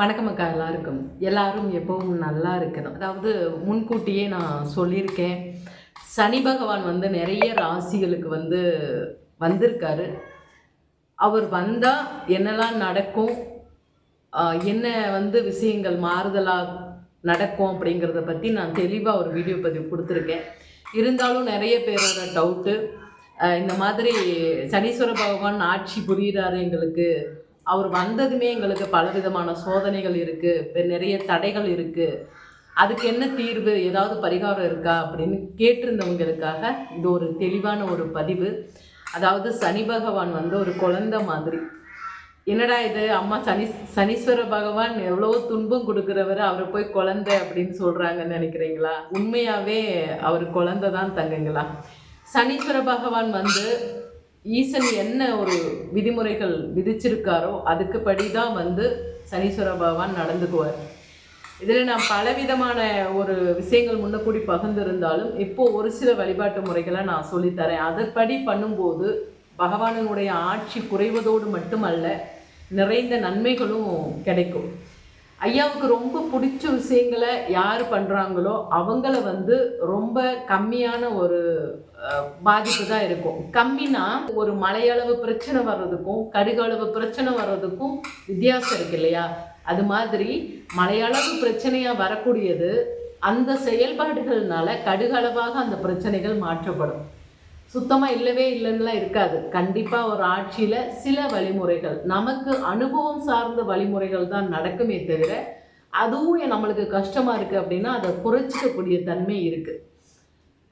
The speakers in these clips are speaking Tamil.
வணக்கம் அக்கா எல்லாருக்கும். எல்லாரும் எப்பவும் நல்லா இருக்கணும். அதாவது முன்கூட்டியே நான் சொல்லியிருக்கேன். சனி பகவான் வந்து நிறைய ராசிகளுக்கு வந்து வந்திருக்காரு. அவர் வந்தால் என்னெல்லாம் நடக்கும் என்ன வந்து விஷயங்கள் மாறுதலாக நடக்கும் அப்படிங்கிறத பற்றி நான் தெளிவாக ஒரு வீடியோ பதிவு கொடுத்துருக்கேன். இருந்தாலும் நிறைய பேரோட டவுட்டு இந்த மாதிரி சனீஸ்வர பகவான் ஆட்சி புரிகிறாரு எங்களுக்கு. அவர் வந்ததுமே எங்களுக்கு பலவிதமான சோதனைகள் இருக்குது நிறைய தடைகள் இருக்குது அதுக்கு என்ன தீர்வு ஏதாவது பரிகாரம் இருக்கா அப்படின்னு கேட்டிருந்தவங்களுக்காக இது ஒரு தெளிவான ஒரு பதிவு. அதாவது சனி பகவான் வந்து ஒரு குழந்தை மாதிரி. என்னடா இது அம்மா சனி சனீஸ்வர பகவான் எவ்வளோ துன்பம் கொடுக்குறவர் அவரை போய் குழந்தை அப்படின்னு சொல்கிறாங்கன்னு நினைக்கிறீங்களா? உண்மையாகவே அவர் குழந்தை தான் தங்குங்களா? சனீஸ்வர பகவான் வந்து ஈசன் என்ன ஒரு விதிமுறைகள் விதிச்சிருக்காரோ அதுக்கு படி தான் வந்து சனீஸ்வர பகவான் நடந்துக்குவார். இதில் நான் பலவிதமான ஒரு விஷயங்கள் முன்னக்கூடி பகிர்ந்திருந்தாலும் இப்போ ஒரு சில வழிபாட்டு முறைகளை நான் சொல்லித்தரேன் அதன்படி பண்ணும்போது பகவானினுடைய ஆட்சி குறைவதோடு மட்டுமல்ல நிறைந்த நன்மைகளும் கிடைக்கும். ஐயாவுக்கு ரொம்ப பிடிச்ச விஷயங்களை யார் பண்ணுறாங்களோ அவங்கள வந்து ரொம்ப கம்மியான ஒரு பாதிப்பு தான் இருக்கும். கம்மினா ஒரு மலையளவு பிரச்சனை வர்றதுக்கும் கடுகளவு பிரச்சனை வர்றதுக்கும் வித்தியாசம் இருக்கு இல்லையா? அது மாதிரி மலையளவு பிரச்சனையாக வரக்கூடியது அந்த செயல்பாடுகள்னால கடுகளவாக அந்த பிரச்சனைகள் மாற்றப்படும். சுத்தமாக இல்லவே இல்லைன்னுலாம் இருக்காது. கண்டிப்பாக ஒரு ஆட்சியில் சில வழிமுறைகள் நமக்கு அனுபவம் சார்ந்த வழிமுறைகள் தான் நடக்குமே தவிர அதுவும் நம்மளுக்கு கஷ்டமாக இருக்குது அப்படின்னா அதை குறைச்சிக்கக்கூடிய தன்மை இருக்குது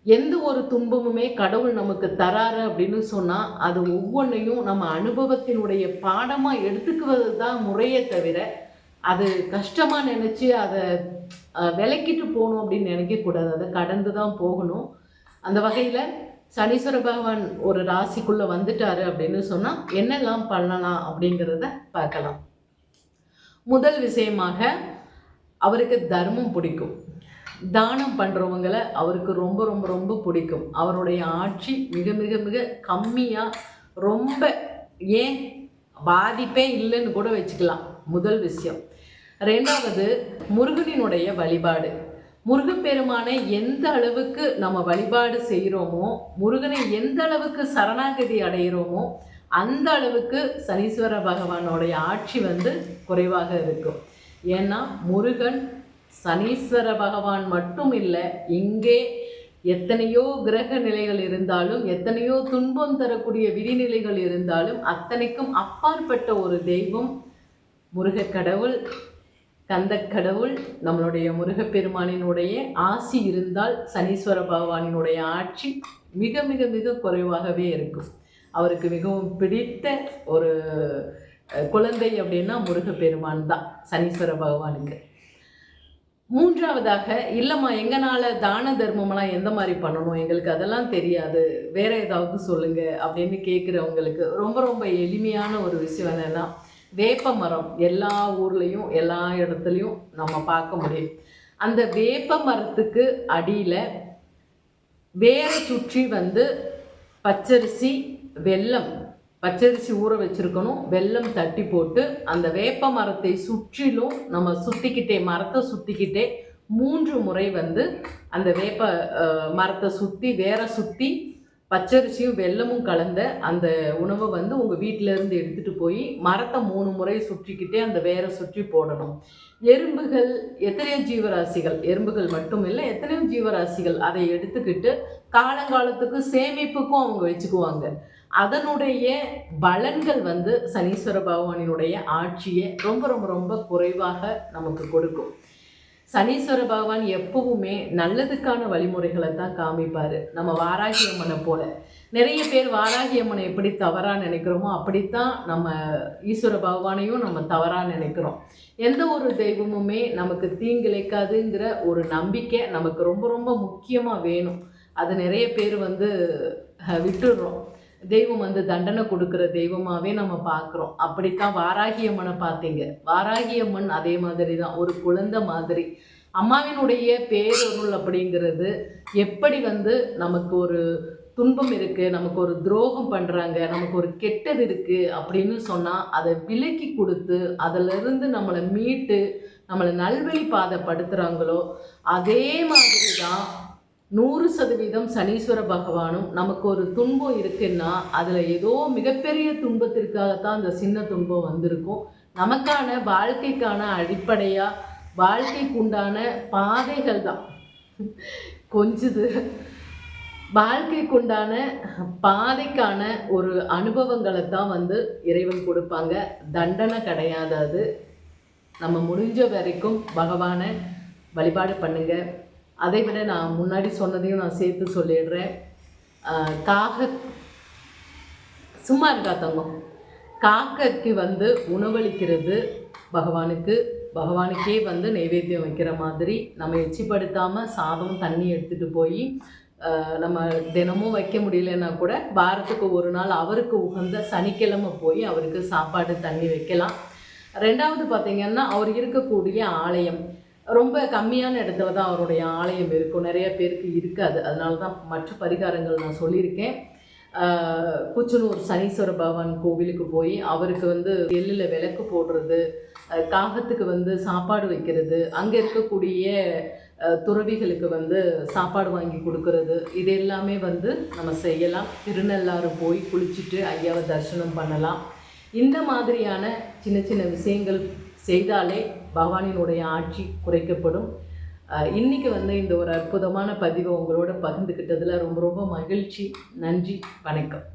எந்த ஒரு துன்பமுமே கடவுள் நமக்கு தராரு அப்படின்னு சொன்னால் அது ஒவ்வொன்றையும் நம்ம அனுபவத்தினுடைய பாடமாக எடுத்துக்குவது தான் முறையே தவிர அது கஷ்டமாக நினச்சி அதை விலக்கிட்டு போகணும் அப்படின்னு நினைக்கக்கூடாது. அதை கடந்து தான் போகணும். அந்த வகையில் சனீஸ்வர பகவான் ஒரு ராசிக்குள்ளே வந்துட்டாரு அப்படின்னு சொன்னால் என்னெல்லாம் பண்ணலாம் அப்படிங்கிறத பார்க்கலாம். முதல் விஷயமாக அவருக்கு தர்மம் பிடிக்கும். தானம் பண்ணுறவங்களை அவருக்கு ரொம்ப ரொம்ப ரொம்ப பிடிக்கும். அவருடைய ஆட்சி மிக மிக மிக கம்மியாக ரொம்ப ஏன் பாதிப்பே இல்லைன்னு கூட வச்சுக்கலாம். முதல் விஷயம். ரெண்டாவது முருகனினுடைய வழிபாடு. முருகப்பெருமானை எந்த அளவுக்கு நம்ம வழிபாடு செய்கிறோமோ முருகனை எந்த அளவுக்கு சரணாகதி அடைகிறோமோ அந்த அளவுக்கு சனீஸ்வர பகவானோடைய ஆட்சி வந்து குறைவாக இருக்கும். ஏன்னா முருகன் சனீஸ்வர பகவான் மட்டும் இல்லை இங்கே எத்தனையோ கிரக நிலைகள் இருந்தாலும் எத்தனையோ துன்பம் தரக்கூடிய விதிநிலைகள் இருந்தாலும் அத்தனைக்கும் அப்பாற்பட்ட ஒரு தெய்வம் முருகக் கடவுள் கந்தக் கடவுள் நம்மளுடைய முருகப்பெருமானினுடைய ஆசி இருந்தால் சனீஸ்வர பகவானினுடைய ஆட்சி மிக மிக மிக குறைவாகவே இருக்கும். அவருக்கு மிகவும் பிடித்த ஒரு குழந்தை அப்படின்னா முருகப்பெருமான் தான் சனீஸ்வர பகவானுக்கு. மூன்றாவதாக இல்லைம்மா எங்களால் தான தர்மமெல்லாம் எந்த மாதிரி பண்ணணும்? எங்களுக்கு அதெல்லாம் தெரியாது. வேற ஏதாவது சொல்லுங்க அப்படின்னு கேட்குறவங்களுக்கு ரொம்ப ரொம்ப எளிமையான ஒரு விஷயம் என்னென்னா வேப்ப மரம் எல்லா ஊர்லேயும் எல்லா இடத்துலையும் நம்ம பார்க்க முடியும். அந்த வேப்ப மரத்துக்கு அடியில் வேரை சுற்றி வந்து பச்சரிசி வெல்லம் பச்சரிசி ஊற வச்சுருக்கணும். வெல்லம் தட்டி போட்டு அந்த வேப்ப மரத்தை சுற்றிலும் நம்ம சுற்றிக்கிட்டே மரத்தை சுற்றிக்கிட்டே மூன்று முறை வந்து அந்த வேப்ப மரத்தை சுற்றி வேரை சுற்றி பச்சரிசியும் வெல்லமும் கலந்த அந்த உணவை வந்து உங்கள் இருந்து எடுத்துகிட்டு போய் மரத்தை மூணு முறை சுற்றிக்கிட்டே அந்த வேரை சுற்றி போடணும். எறும்புகள் எத்தனையோ ஜீவராசிகள் எறும்புகள் மட்டும் இல்லை எத்தனையோ ஜீவராசிகள் அதை எடுத்துக்கிட்டு காலங்காலத்துக்கு சேமிப்புக்கும் அவங்க வச்சுக்குவாங்க. அதனுடைய பலன்கள் வந்து சனீஸ்வர பகவானினுடைய ஆட்சியை ரொம்ப ரொம்ப ரொம்ப குறைவாக நமக்கு கொடுக்கும். சனீஸ்வர பகவான் எப்பவுமே நல்லதுக்கான வழிமுறைகளை தான் காமிப்பார். நம்ம வாராகி அம்மனை போல. நிறைய பேர் வாராகி அம்மனை எப்படி தவறாக நினைக்கிறோமோ அப்படித்தான் நம்ம ஈஸ்வர பகவானையும் நம்ம தவறாக நினைக்கிறோம். எந்த ஒரு தெய்வமுமே நமக்கு தீங்கிழைக்காதுங்கிற ஒரு நம்பிக்கை நமக்கு ரொம்ப ரொம்ப முக்கியமாக வேணும். அது நிறைய பேர் வந்து விட்டுடுறோம். தெய்வம் வந்து தண்டனை கொடுக்குற தெய்வமாகவே நம்ம பார்க்குறோம். அப்படித்தான் வாராகி அம்மனை பார்த்தீங்க. வாராகி அம்மன் அதே மாதிரி தான் ஒரு குழந்தை மாதிரி. அம்மாவினுடைய பேரொருள் அப்படிங்கிறது எப்படி வந்து நமக்கு ஒரு துன்பம் இருக்குது நமக்கு ஒரு துரோகம் பண்ணுறாங்க நமக்கு ஒரு கெட்டது இருக்குது அப்படின்னு சொன்னால் அதை விலக்கி கொடுத்து அதிலிருந்து நம்மளை மீட்டு நம்மளை நல்வழி பாதைப்படுத்துகிறாங்களோ அதே மாதிரி தான் நூறு சதவீதம் சனீஸ்வர பகவானும் நமக்கு ஒரு துன்பம் இருக்குன்னா அதில் ஏதோ மிகப்பெரிய துன்பத்திற்காகத்தான் அந்த சின்ன துன்பம் வந்திருக்கும். நமக்கான வாழ்க்கைக்கான அடிப்படையாக வாழ்க்கைக்கு உண்டான பாதைகள் தான். கொஞ்சது. வாழ்க்கைக்கு உண்டான பாதைக்கான ஒரு அனுபவங்களை தான் வந்து இறைவன் கொடுப்பாங்க. தண்டனை கிடையாது அது. நம்ம முடிஞ்ச வரைக்கும் பகவானை வழிபாடு பண்ணுங்கள் அதை விட நான் முன்னாடி சொன்னதையும் நான் சேர்த்து சொல்லிடுறேன். காக சும்மா இருக்கா தங்கம்? காக்கைக்கு வந்து உணவளிக்கிறது பகவானுக்கு. பகவானுக்கே வந்து நைவேத்தியம் வைக்கிற மாதிரி. நம்ம எச்சிப்படுத்தாமல் சாதம் தண்ணி எடுத்துகிட்டு போய் நம்ம தினமும் வைக்க முடியலன்னா கூட வாரத்துக்கு ஒரு நாள் அவருக்கு உகந்த சனிக்கிழமை போய் அவருக்கு சாப்பாடு தண்ணி வைக்கலாம். ரெண்டாவது பார்த்திங்கன்னா அவர் இருக்கக்கூடிய ஆலயம். ரொம்ப கம்மியான இடத்துல தான் அவருடைய ஆலயம் இருக்கும். நிறைய பேருக்கு இருக்காது. அதனால தான் மற்ற பரிகாரங்கள் நான் சொல்லியிருக்கேன். குச்சனூர் சனீஸ்வர பகவான் கோவிலுக்கு போய் அவருக்கு வந்து எள்ளில் விளக்கு போடுறது காகத்துக்கு வந்து சாப்பாடு வைக்கிறது அங்கே இருக்கக்கூடிய துறவிகளுக்கு வந்து சாப்பாடு வாங்கி கொடுக்கறது இது எல்லாமே வந்து நம்ம செய்யலாம். திருநள்ளாறு போய் குளிச்சுட்டு ஐயாவை தரிசனம் பண்ணலாம். இந்த மாதிரியான சின்ன சின்ன விஷயங்கள் செய்தாலே பகவானினுடைய ஆட்சி குறைக்கப்படும். இன்றைக்கி வந்து இந்த ஒரு அற்புதமான பதிவை உங்களோட பகிர்ந்துக்கிட்டதில் ரொம்ப ரொம்ப மகிழ்ச்சி. நன்றி வணக்கம்.